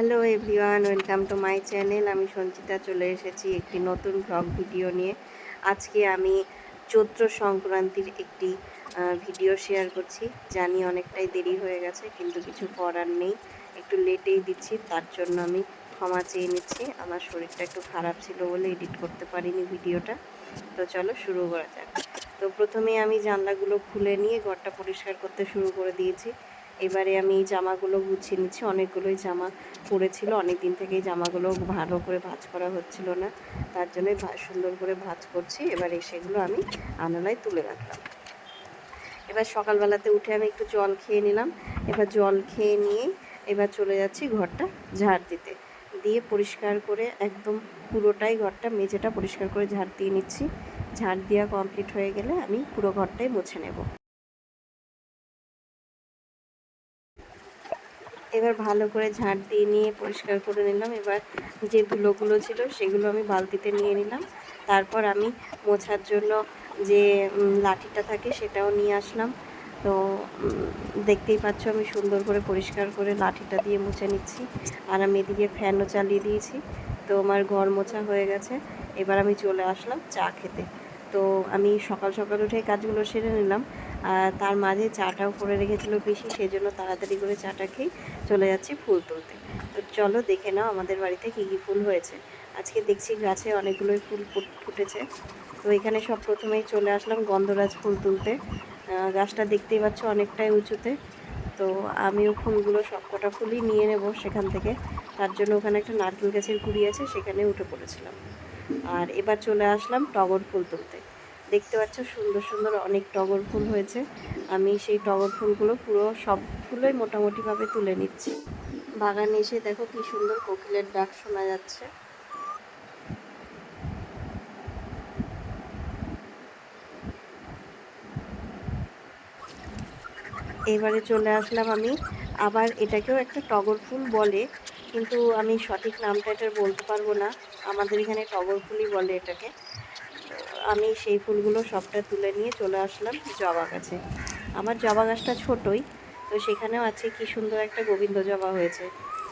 Hello everyone welcome to my channel আমি সঞ্চিতা চলে এসেছি একটি নতুন ব্লগ ভিডিও নিয়ে। আজকে আমি চৈত্র সংক্রান্তির একটি ভিডিও শেয়ার করছি। জানি অনেকটাই দেরি হয়ে গেছে, কিন্তু কিছু করার নেই। একটু লেটেই দিচ্ছি, তার জন্য আমি ক্ষমা চেয়ে নিচ্ছি। আমার শরীরটা একটু খারাপ ছিল বলে এডিট করতে পারিনি ভিডিওটা তো চলো শুরু করা যাক। তো প্রথমে আমি জানলাগুলো খুলে নিয়ে ঘরটা পরিষ্কার করতে শুরু করে দিয়েছি। এবারে আমি জামাগুলো গুছিয়ে নিচ্ছি। অনেকগুলোই জামা পড়েছিল। অনেক দিন থেকে জামাগুলো ভালো করে ভাঁজ করা হচ্ছিল না। তার জন্যই সুন্দর করে ভাঁজ করছি। এবার সেগুলো আমি আনালায় তুলে রাখলাম। এবার সকালবেলাতে উঠে আমি একটু জল খেয়ে নিলাম। এবার জল খেয়ে নিয়ে এবার চলে যাচ্ছি ঘরটা ঝাড় দিতে। দিয়ে পরিষ্কার করে একদম পুরোটাই ঘরটা মেঝেটা পরিষ্কার করে ঝাড় দিয়ে নিচ্ছি। ঝাড় দেওয়া কমপ্লিট হয়ে গেলে আমি পুরো ঘরটাই মুছে নেব। এবার ভালো করে ঝাড় দিয়ে নিয়ে পরিষ্কার করে নিলাম। এবার যে ধুলোগুলো ছিল সেগুলো আমি বালতিতে নিয়ে নিলাম। তারপর আমি মোছার জন্য যে লাঠিটা থাকে সেটাও নিয়ে আসলাম। তো দেখতেই পাচ্ছ আমি সুন্দর করে পরিষ্কার করে লাঠিটা দিয়ে মুছে নিচ্ছি। আর আমি এদিকে ফ্যানও চালিয়ে দিয়েছি। তো আমার ঘর মোছা হয়ে গেছে। এবার আমি চলে আসলাম চা খেতে। তো আমি সকাল সকাল উঠে কাজগুলো সেরে নিলাম। তার মাঝে চাটাও করে রেখেছিল বেশি সেই জন্য তাড়াতাড়ি করে চাটা খেয়ে চলে যাচ্ছি ফুল তুলতে। তো চলো দেখে নাও আমাদের বাড়িতে কী কী ফুল হয়েছে। আজকে দেখছি গাছে অনেকগুলোই ফুল ফুট- ফুটেছে। তো এখানে সব প্রথমেই চলে আসলাম গন্ধরাজ ফুল তুলতে। গাছটা দেখতেই পাচ্ছ অনেকটাই উঁচুতে। তো আমিও ফুলগুলো সব কটা ফুলই নিয়ে নেব সেখান থেকে। তার জন্য ওখানে একটা নারকেল গাছের কুড়ি আছে, সেখানে উঠে পড়েছিলাম। আর এবার চলে আসলাম টগর ফুল তুলতে। দেখতে পাচ্ছ সুন্দর সুন্দর অনেক টগর ফুল হয়েছে। আমি সেই টগর ফুলগুলো পুরো সবগুলোই মোটামুটিভাবে তুলে নিচ্ছি। বাগানে এসে দেখো কি সুন্দর কোকিলের ডাক শোনা যাচ্ছে। এবারে চলে আসলাম আমি। আবার এটাকেও একটা টগর ফুল বলে, কিন্তু আমি সঠিক নামটা এটার বলতে পারব না। আমাদের এখানে টগর ফুলই বলে এটাকে। আমি সেই ফুলগুলো সবটা তুলে নিয়ে চলে আসলাম জবা গাছে। আমার জবা গাছটা ছোটোই, তো সেখানেও আছে কি সুন্দর একটা গোবিন্দ জবা হয়েছে।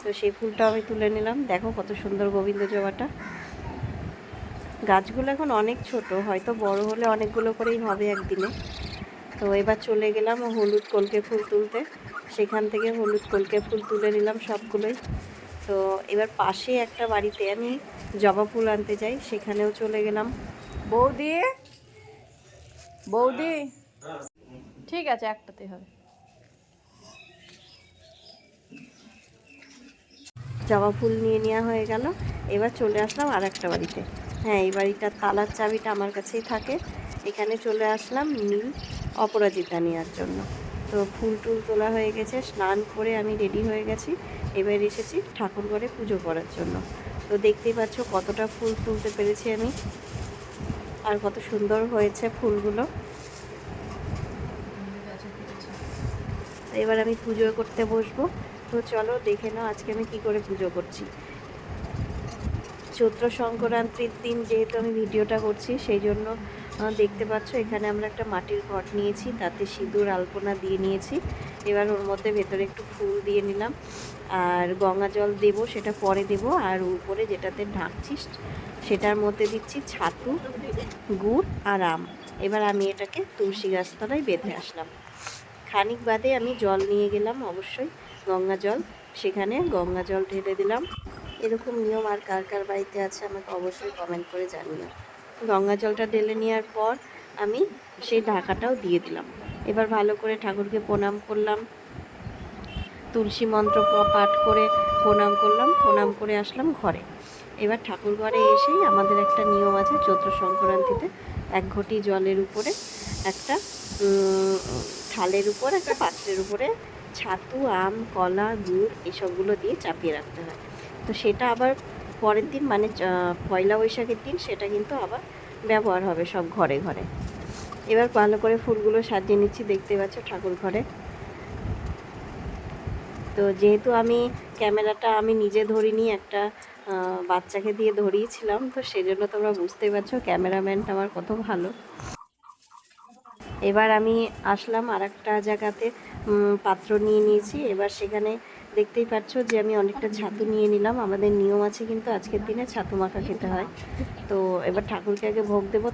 তো সেই ফুলটা আমি তুলে নিলাম। দেখো কত সুন্দর গোবিন্দ জবাটা। গাছগুলো এখন অনেক ছোট, হয়তো বড় হলে অনেকগুলো করেই হবে একদিনে। তো এবার চলে গেলাম হলুদ কলকে ফুল তুলতে। সেখান থেকে হলুদ কলকে ফুল তুলে নিলাম সবগুলোই। তো এবার পাশে একটা বাড়িতে আমি জবা ফুল আনতে যাই, সেখানেও চলে গেলাম। বৌদি? বৌদি? ঠিক আছে একটাতে হবে। জবা ফুল নিয়ে নেওয়া হয়ে গেল। এবার চলে আসলাম আর একটা বাড়িতে। হ্যাঁ এই বাড়িটার তালার চাবিটা আমার কাছেই থাকে। এখানে চলে আসলাম নীল অপরাজিতা নেওয়ার জন্য। তো ফুল টুল তোলা হয়ে গেছে স্নান করে আমি রেডি হয়ে গেছি। এবার এসেছি ঠাকুর ঘরে পুজো করার জন্য। তো দেখতেই পাচ্ছ কতটা ফুল তুলতে পেরেছি আমি। আর কত সুন্দর হয়েছে ফুলগুলো। এবার আমি পুজো করতে বসবো। তো চলো দেখে নাও আজকে আমি কি করে পুজো করছি। চৈত্র সংক্রান্তির দিন যেহেতু আমি ভিডিওটা করছি, সেই জন্য দেখতে পাচ্ছ, এখানে আমরা একটা মাটির ঘট নিয়েছি, তাতে সিঁদুর, আলপনা দিয়ে নিয়েছি। এবার ওর মধ্যে ভেতরে একটু ফুল দিয়ে নিলাম। আর গঙ্গা জল দেবো, সেটা পরে দেবো। আর উপরে যেটাতে ঢাকছিস, সেটার মধ্যে দিচ্ছি ছাতু, গুড় আর আম। এবার আমি এটাকে তুলসী গাছতলায় বেঁধে আসলাম। খানিক বাদে আমি জল নিয়ে গেলাম অবশ্যই, গঙ্গা জল। সেখানে গঙ্গা জল ঢেলে দিলাম। এরকম নিয়ম আর কার কার বাড়িতে আছে আমাকে অবশ্যই কমেন্ট করে জানিও। গঙ্গা জলটা ঢেলে নেওয়ার পর আমি সেই ঢাকাটাও দিয়ে দিলাম। এবার ভালো করে ঠাকুরকে প্রণাম করলাম। তুলসী মন্ত্র পাঠ করে প্রণাম করলাম। প্রণাম করে আসলাম ঘরে। এবার ঠাকুর ঘরে এসেই আমাদের একটা নিয়ম আছে, চৈত্র সংক্রান্তিতে এক ঘটি জলের উপরে একটা থালের উপর, একটা পাত্রের উপরে ছাতু, আম, কলা, গুড়, এসবগুলো দিয়ে চাপিয়ে রাখতে হয়। তো সেটা আবার পরের দিন মানে পয়লা বৈশাখের দিন সেটা কিন্তু আবার ব্যবহার হবে সব ঘরে ঘরে। এবার ভালো করে ফুলগুলো সাজিয়ে নিচ্ছি, দেখতে পাচ্ছ ঠাকুর ঘরে। তো যেহেতু আমি ক্যামেরাটা আমি নিজে ধরিনি, একটা বাচ্চাকে দিয়ে ধরিয়েছিলাম, তো সেজন্য তোমরা বুঝতেই পারছ ক্যামেরাম্যানটা আমার কত ভালো। এবার আমি আসলাম আর একটা জায়গাতে পাত্র নিয়ে নিয়েছি। এবার সেখানে দেখতেই পাচ্ছ যে আমি অনেকটা ছাতু নিয়ে নিলাম। আমাদের নিয়ম আছে কিন্তু আজকের দিনে ছাতু মাখা খেতে হয়। তো এবার ঠাকুরকে আগে ভোগ দেবো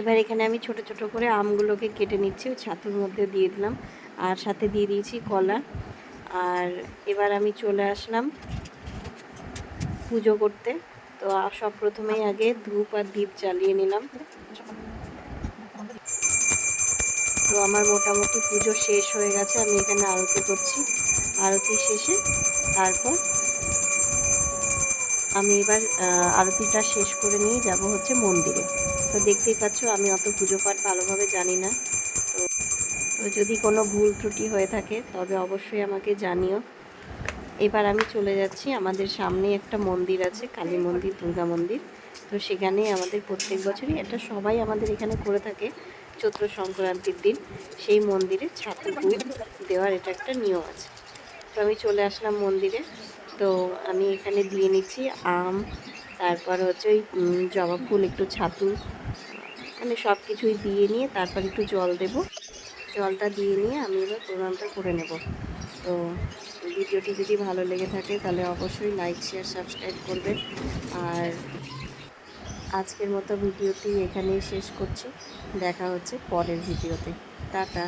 এবার এখানে আমি ছোট ছোট করে আমগুলোকে কেটে নিচ্ছি ছাতুর মধ্যে দিয়ে দিলাম। আর সাথে দিয়ে দিয়েছি কলা। আর এবার আমি চলে আসলাম পুজো করতে। তো সব প্রথমেই আগে ধূপ আর দীপ জ্বালিয়ে নিলাম। তো আমার মোটামুটি পুজো শেষ হয়ে গেছে, আমি এখানে আরতি করছি। আরতি শেষে তারপর আমি এবার আরতিটা শেষ করে নিয়ে যাব হচ্ছে মন্দিরে। তো দেখতেই পাচ্ছ, আমি অত পুজো পাঠ ভালোভাবে জানি না। তো তো যদি কোনো ভুল ত্রুটি হয়ে থাকে, তবে অবশ্যই আমাকে জানিও। এবার আমি চলে যাচ্ছি, আমাদের সামনে একটা মন্দির আছে, কালী মন্দির, দুর্গা মন্দির। তো সেখানে আমাদের প্রত্যেক বছরই এটা সবাই আমাদের এখানে করে থাকে। চৈত্র সংক্রান্তির দিন সেই মন্দিরে ছাতু দেওয়ার এটা একটা নিয়ম আছে। তো আমি চলে আসলাম মন্দিরে। তো আমি এখানে দিয়ে নিচ্ছি আম, তারপর হচ্ছে ওই জবা ফুল, একটু ছাতু। মানে সব কিছুই দিয়ে নিয়ে তারপর একটু জল দেব। জলটা দিয়ে নিয়ে আমি এবার প্রণামটা করে নেব। তো ভিডিওটি যদি ভালো লেগে থাকে তাহলে অবশ্যই লাইক শেয়ার সাবস্ক্রাইব করবেন। আর আজকের মতো ভিডিওটি এখানেই শেষ করছি। দেখা হচ্ছে পরের ভিডিওতে। টাটা।